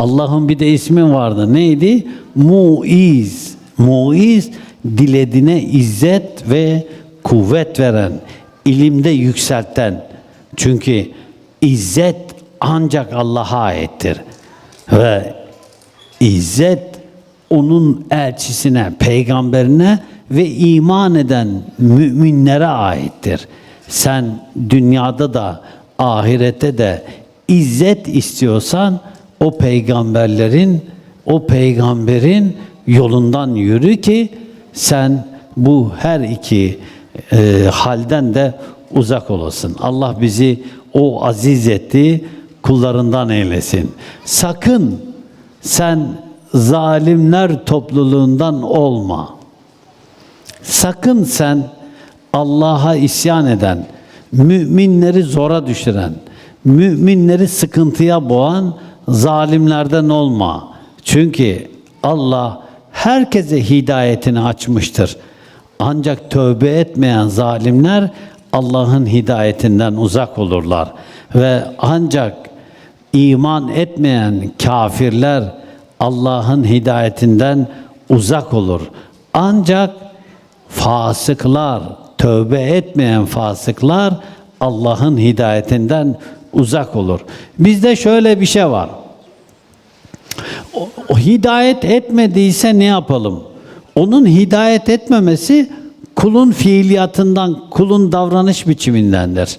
Allah'ın bir de ismi vardı. Neydi? Muiz. Muiz dilediğine izzet ve kuvvet veren, ilimde yükselten. Çünkü izzet ancak Allah'a aittir. Ve İzzet onun elçisine, peygamberine ve iman eden müminlere aittir. Sen dünyada da ahirette de izzet istiyorsan o peygamberlerin o peygamberin yolundan yürü ki sen bu her iki e, halden de uzak olasın. Allah bizi o aziz ettiği kullarından eylesin. Sakın sen zalimler topluluğundan olma. Sakın sen Allah'a isyan eden, müminleri zora düşüren, müminleri sıkıntıya boğan zalimlerden olma. Çünkü Allah herkese hidayetini açmıştır. Ancak tövbe etmeyen zalimler Allah'ın hidayetinden uzak olurlar ve ancak iman etmeyen kafirler Allah'ın hidayetinden uzak olur. Ancak fasıklar, tövbe etmeyen fasıklar Allah'ın hidayetinden uzak olur. Bizde şöyle bir şey var. O, o hidayet etmediyse ne yapalım? Onun hidayet etmemesi kulun fiiliyatından, kulun davranış biçimindendir.